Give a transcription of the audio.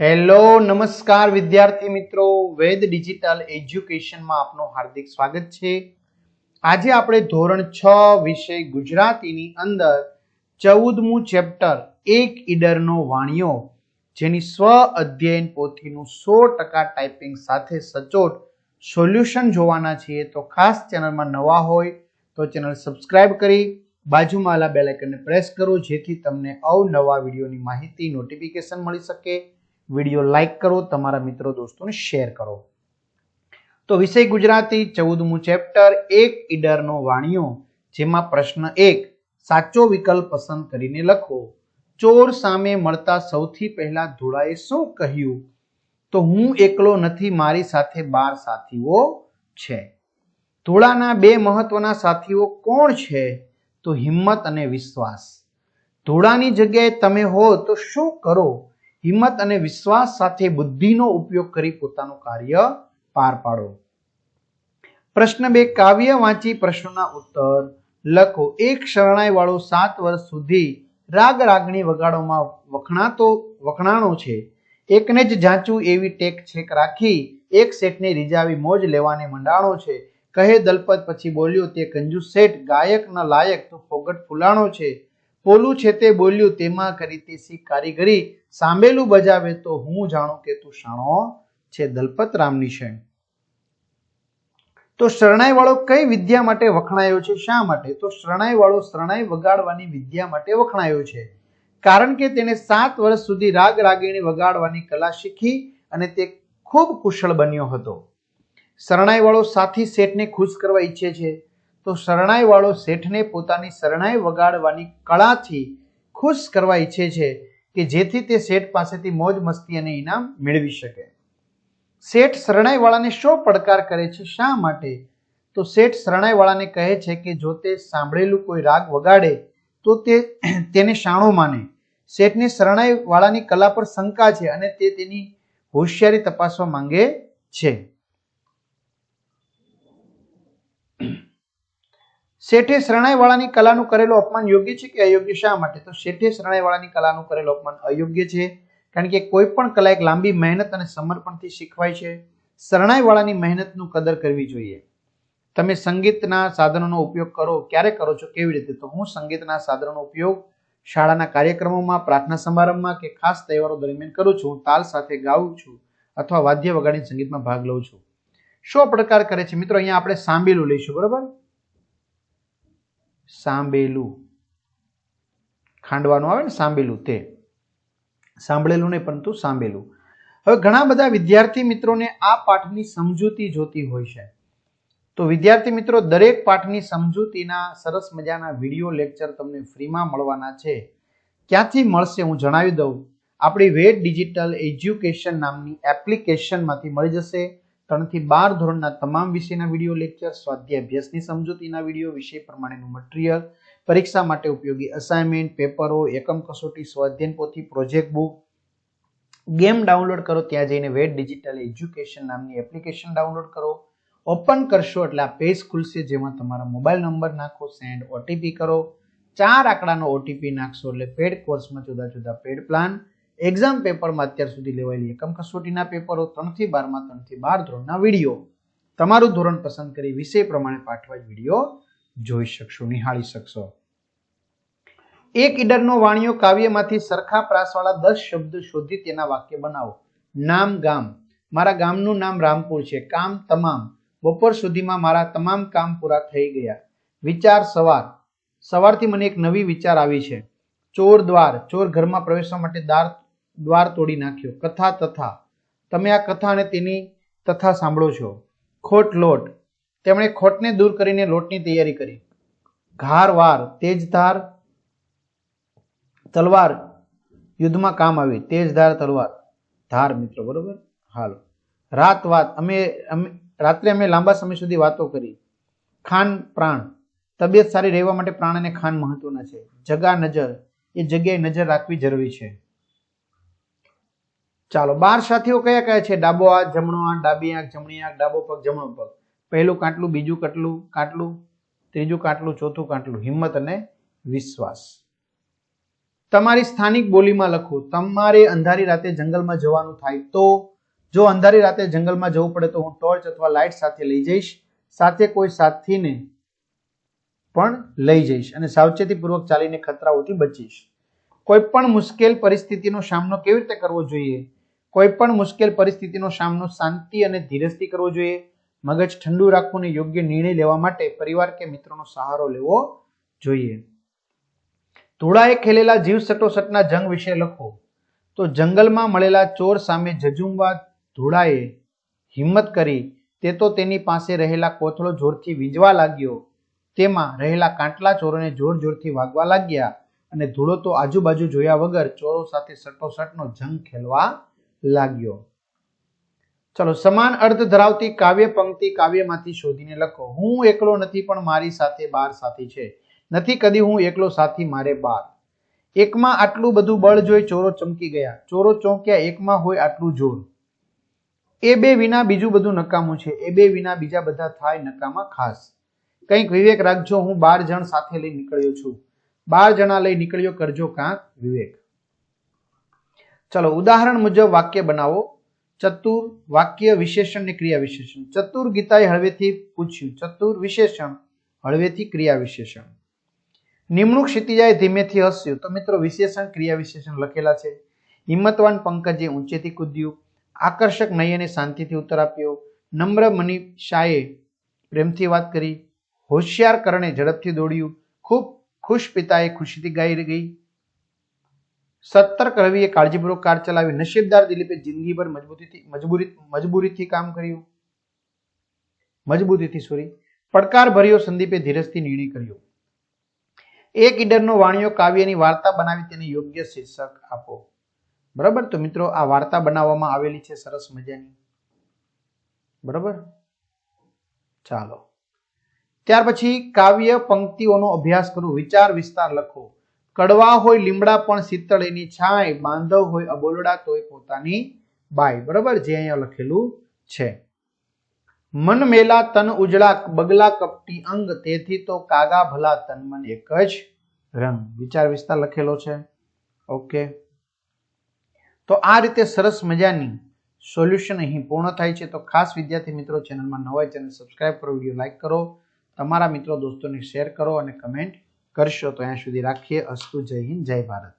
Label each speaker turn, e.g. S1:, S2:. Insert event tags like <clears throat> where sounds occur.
S1: Hello નમસ્કાર વિદ્યાર્થી મિત્રો. વેદ ડિજિટલ એજ્યુકેશનમાં આપનું હાર્દિક સ્વાગત છે. આજે આપણે ધોરણ છ વિષય ગુજરાતીની અંદર ચૌદમું ચેપ્ટર, એક ઈડરનો વાણિયો, જેની સ્વ અધ્યયન પોથીનું સો ટકા ટાઈપિંગ સાથે સચોટ સોલ્યુશન જોવાના છીએ. તો ખાસ ચેનલમાં નવા હોય તો ચેનલ સબસ્ક્રાઇબ કરી, બાજુમાં આલા બેલ પ્રેસ કરો, જેથી તમને અવનવા વિડીયોની માહિતી, નોટિફિકેશન મળી શકે. વીડિયો લાઇક કરો, તમારા મિત્રો દોસ્તોને શેર કરો. તો વિષય ગુજરાતી ચૌદમું ચેપ્ટર, એક ઈડરનો વાણિયો જેમાં પ્રશ્ન એક, સાચો વિકલ્પ પસંદ કરીને લખો. ચોર સામે મળતા સૌથી પહેલા ધોળાએ શું કહ્યું? તો હું એકલો નથી, મારી સાથે બાર સાથીઓ છે. ધોળાના બે મહત્વના સાથીઓ કોણ છે? તો હિંમત અને વિશ્વાસ. ધોળાની જગ્યાએ તમે હો તો શું કરો? હિંમત અને વિશ્વાસ સાથે બુદ્ધિનો ઉપયોગ કરી પોતાનું કાર્ય પાર પાડો. પ્રશ્ન બે, કાવ્ય વાંચી પ્રશ્નોના ઉત્તર લખો. એક શરણાઈ વાળો સાત વર્ષ સુધી રાગ રાગણી વગાડોમાં વખણાતો, વખણાણો છે. એકને જ જાંચું એવી ટેક છેક રાખી એક શેઠને રીઝાવી મોજ લેવાને મંડાણો છે. કહે દલપત પછી બોલ્યો, તે કંજૂસ શેઠ ગાયક ન લાયક તો ફોગટ ફૂલાણો છે. પોલું છે તે બોલ્યું, તેમાં કરી તે સી કારીગરી સાંભેલું બજાવે તો હું જાણું કે તું શાણો છે દલપત રામની છે તો શરણાઈ વાળો કઈ વિદ્યા માટે વખણાયો છે? શા માટે? તો શરણાઈ વાળો શરણાઈ વગાડવાની વિદ્યા માટે વખણાયો છે. કારણ કે તેને સાત વર્ષ સુધી રાગ રાગીણી વગાડવાની કલા શીખી અને તે ખૂબ કુશળ બન્યો હતો. શરણાઈ વાળો સાથી શેઠને ખુશ કરવા ઈચ્છે છે. તો શરણાઈ વાળો શેઠને પોતાની શરણાઈ વગાડવાની કળાથી ખુશ કરવા ઈચ્છે છે કે જેથી તે શેઠ પાસેથી મોજ, મસ્તી અને ઇનામ મેળવી શકે. શેઠ શરણાઈ વાળાને શો પડકાર કરે છે? શા માટે? તો શેઠ શરણાઈ વાળાને કહે છે કે જો તે સાંભળેલું કોઈ રાગ વગાડે, તો તે <clears throat> તેને શાણો માને. શેઠને શરણાઈ વાળાની કલા પર શંકા છે અને તે તેની હોશિયારી તપાસવા માંગે છે. શેઠે શરણાઈ વાળાની કલાનું કરેલું અપમાન યોગ્ય છે કે અયોગ્ય શા માટે? તો શેઠે શરણાઈ વાળાની કલાનું કરેલું અપમાન અયોગ્ય છે, કારણ કે કોઈ પણ કલા એક લાંબી મહેનત અને સમર્પણથી શીખવાય છે. શરણાઈ વાળાની મહેનતનું કદર કરવી જોઈએ. તમે સંગીતના સાધનોનો ઉપયોગ કરો, ક્યારે કરો છો, કેવી રીતે? તો હું સંગીતના સાધનોનો ઉપયોગ શાળાના કાર્યક્રમોમાં, પ્રાર્થના સમારંભમાં કે ખાસ તહેવારો દરમિયાન કરું છું. તાલ સાથે ગાઉં છું અથવા વાદ્ય વગાડીને સંગીતમાં ભાગ લઉં છું. શો પ્રકાર કરે છે? મિત્રો, અહીંયા આપણે સાંભેલું લઈશું, બરોબર? સાંભેલું ખાંડવાનું આવે ને સાંભેલું તે. સાંભળેલું નહીં, પરંતુ સાંભેલું હવે ઘણા બધા વિદ્યાર્થી મિત્રોને આ પાઠની સમજૂતી જોતી હોય છે. તો વિદ્યાર્થી મિત્રો, દરેક પાઠની સમજૂતીના સરસ મજાના વીડિયો લેક્ચર તમને ફ્રીમાં મળવાના છે. ક્યાંથી મળશે હું જણાવી દઉં. આપણી વેટ ડિજિટલ એજ્યુકેશન નામની એપ્લિકેશનમાંથી મળી જશે. ત્રણથી બાર ધોરણના તમામ વિષયના વીડિયો લેક્ચર, સ્વાધ્યાય અભ્યાસની સમજૂતીના વીડિયો, વિષય પ્રમાણેનું મટીરિયલ, પરીક્ષા માટે ઉપયોગી અસાઇનમેન્ટ પેપરો, એકમ કસોટી, સ્વાધ્યાયન પોથી પ્રોજેક્ટ બુક ગેમ ડાઉનલોડ કરો, ત્યાં જઈને વેટ ડિજિટલ એજ્યુકેશન નામની એપ્લિકેશન ડાઉનલોડ કરો. ઓપન કરશો એટલે આ પેજ ખુલશે, જેમાં તમારા મોબાઈલ નંબર નાખો સેન્ડ ઓટીપી કરો. ચાર આંકડાનો ઓટીપી નાખશો એટલે પેડ કોર્સમાં જુદા જુદા પેડ પ્લાન એક્ઝામ પેપરમાં અત્યાર સુધી લેવાયેલી એકમ કસોટીના પેપરો ત્રણથી બારમાં, ત્રણથી બાર ધોરણના વીડિયો. તમારું ધોરણ પસંદ કરી વિષય પ્રમાણે પાઠવા વીડિયો જોઈ શકશો, નિહાળી શકશો. એક ઈડરનો વાણિયો કાવ્યમાંથી સરખા પ્રાસવાળા દસ શબ્દ શોધી તેના વાક્ય બનાવો. નામ ગામ. મારા ગામનું નામ રામપુર છે. કામ તમામ. બપોર સુધીમાં મારા તમામ કામ પૂરા થઈ ગયા. વિચાર સવાર. સવારથી મને એક નવી વિચાર આવી છે. ચોર દ્વાર. ચોર ઘરમાં પ્રવેશવા માટે દાર દ્વાર તોડી નાખ્યો. કથા તથા. તમે આ કથા અને તેની તથા સાંભળો છો. ખોટ લોટ. તેમણે ખોટને દૂર કરીને લોટની તૈયારી કરી. ઘાર વાર, તેજ ધાર, તલવાર યુદ્ધમાં કામ આવી તેજ ધાર, તલવાર. ધાર મિત્રો, બરોબર? હાલ. રાત વાત, અમે અમે, રાત્રે અમે લાંબા સમય સુધી વાતો કરી. ખાન, પ્રાણ. તબિયત સારી રહેવા માટે પ્રાણ અને ખાન મહત્વના છે. જગા, નજર. એ જગ્યાએ નજર રાખવી જરૂરી છે. ચાલો, બાર સાથીઓ કયા કયા છે? ડાબો હાથ જમણો હાથ, ડાબી આંખ જમણી આંખ, ડાબો પગ જમણો પગ. પહેલું કાટલું, બીજું કાટલું કાટલું, ત્રીજું કાટલું, ચોથું કાટલું. હિંમત અને વિશ્વાસ. તમારી સ્થાનિક બોલીમાં લખો, તમારે અંધારી રાતે જંગલમાં જવાનું થાય તો? જો અંધારી રાતે જંગલમાં જવું પડે તો હું ટોર્ચ અથવા લાઇટ સાથે લઈ જઈશ, સાથે કોઈ સાથીને પણ લઈ જઈશ અને સાવચેતીપૂર્વક ચાલીને ખતરાઓથી બચીશ. કોઈ પણ મુશ્કેલ પરિસ્થિતિનો સામનો કેવી રીતે કરવો જોઈએ? કોઈ પણ મુશ્કેલ પરિસ્થિતિનો સામનો શાંતિ અને ધીરજથી કરવો જોઈએ. મગજ ઠંડુ રાખવું અને યોગ્ય નિર્ણય લેવા માટે પરિવાર કે મિત્રોનો સહારો લેવો જોઈએ. ધોળાએ ખેલેલા જીવ સટોસટના જંગ વિશે લખો. તો જંગલમાં મળેલા ચોર સામે જજુમવા ધોળાએ હિંમત કરી. તે તો તેની પાસે રહેલા કોથળો જોરથી વીંજવા લાગ્યો. તેમાં રહેલા કાંટલા ચોરોને જોર જોરથી વાગવા લાગ્યા અને ધૂળો તો આજુબાજુ જોયા વગર ચોરો સાથે સટોસટનો જંગ ખેલવા લાગ્યો. ચલો, સમાન અર્થ ધરાવતી કાવ્ય પંક્તિ કાવ્યમાંથી શોધીને લખો. હું એકલો નથી, પણ મારી સાથે બાર સાથી છે. નથી કદી હું એકલો સાથી, મારે બાર. એકમાં આટલું બધું બળ જોઈ ચોરો ચમકી ગયા. ચોરો ચોંક્યા, એકમાં હોય આટલું જોર. એ બે વિના બીજું બધું નકામું છે. એ બે વિના બીજા બધા થાય નકામા ખાસ. કંઈક વિવેક રાખજો, હું બાર જણ સાથે લઈ નીકળ્યો છું. બાર જણા લઈ નીકળ્યો કરજો કાંક વિવેક. ચલો, ઉદાહરણ મુજબ વાક્ય બનાવો. ચતુર વાક્ય વિશેષણ ને ક્રિયા વિશેષણ. ચતુર ગીતાએ હળવેથી પૂછ્યું. ચતુર વિશેષણ, હળવેથી ક્રિયા વિશેષણ. નિમણૂક ક્ષિતિજાએ ધીમેથી હસ્યું. તો મિત્રો, વિશેષણ, ક્રિયા વિશેષણ લખેલા છે. હિંમતવાન પંકજે ઊંચેથી કૂદ્યું. આકર્ષક નયને શાંતિથી ઉત્તર આપ્યો. નમ્ર મનીષાએ પ્રેમથી વાત કરી. હોશિયાર કરણે ઝડપથી દોડ્યું. ખૂબ ખુશ પિતાએ ખુશીથી ગાઈ ગઈ. સત્તર રવિએ કાળજીપૂર્વક કાર ચલાવી નસીબદાર દિલીપે જિંદગીભર મજબૂતીથી, મજબૂરી, મજબૂરીથી કામ કર્યું. મજબૂતીથી સોરી પડકાર ભર્યો સંદીપે ધીરજથી નિર્ણય કર્યો. એક ઈડરનો વાણિયો કાવ્યની વાર્તા બનાવી તેને યોગ્ય શીર્ષક આપો. બરાબર? તો મિત્રો, આ વાર્તા બનાવવામાં આવેલી છે સરસ મજાની. બરાબર? ચાલો. ત્યાર પછી કાવ્ય, પંક્તિઓનો અભ્યાસ કરો, વિચાર વિસ્તાર લખો. કડવા હોય, લીમડા પણ શીતળ એની છાય, બાંધવ હોય, અબોલડા તોય પોતાની બાય બરાબર? જે અહીંયા લખેલું છે. મન મેલા તન ઉજળા, બગલા કપટી અંગ, તેથી તો કાગા ભલા તન મન એક જ રંગ. વિચાર વિસ્તાર લખેલો છે. ઓકે. તો આ રીતે સરસ મજાની સોલ્યુશન અહીં પૂર્ણ થાય છે. તો ખાસ વિદ્યાર્થી મિત્રો, ચેનલમાં નવા ચેનલ સબસ્ક્રાઇબ કરો, વીડિયો લાઇક કરો, તમારા મિત્રો, દોસ્તોને શેર કરો અને કમેન્ટ કરશો તો અહીંયા સુધી રાખીએ. અસ્તુ જય હિન્દ જય ભારત.